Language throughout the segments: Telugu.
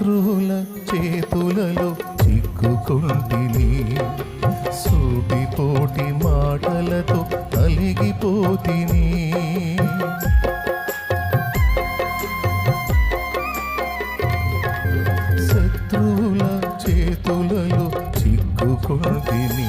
శత్రువుల చేతులలో చిక్కుకుంటిని సూటిపోటి మాటలతో అలిగిపోతిని. శత్రువుల చేతులలో చిక్కుకుంటిని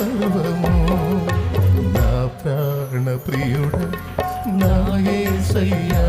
సర్వము నా ప్రాణ ప్రియుడ నా సయ్యా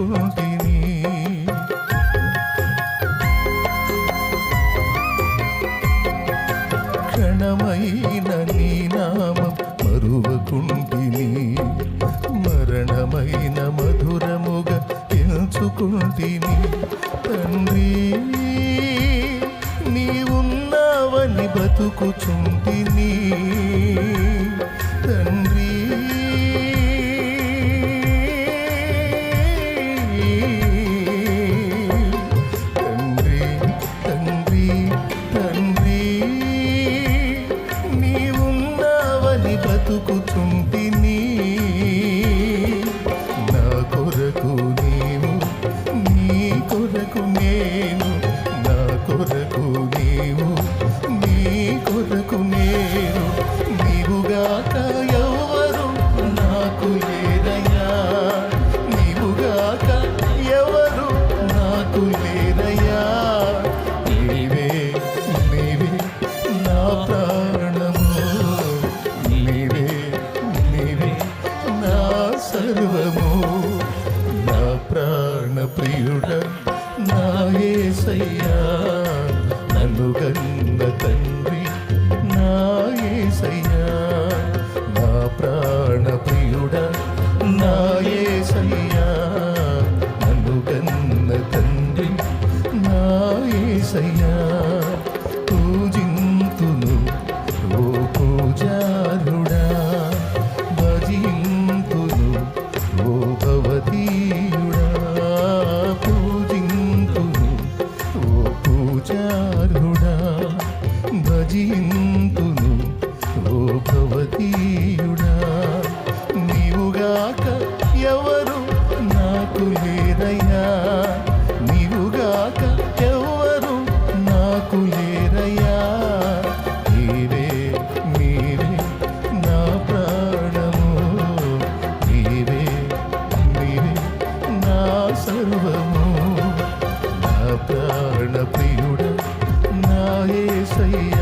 ఎంచుకుంటిని క్షణమైన నీ నామం మరువకుంటిని. మరణమైన మధురముగా ఎంచుకుంటిని తండ్రి నీవున్నావని బతుకుచుంటిని. నన్ను గన్న తండ్రి నా యేసయ్యా నా ప్రాణ ప్రియుడ నా యేసయ్యా నన్ను గన్న తండ్రి నా కాకులేరయ్యా నీవే నీవే నా ప్రాణము. నీవే నీవే నా సర్వము. నా ప్రాణ ప్రియుడ నా ఏసయ్యా.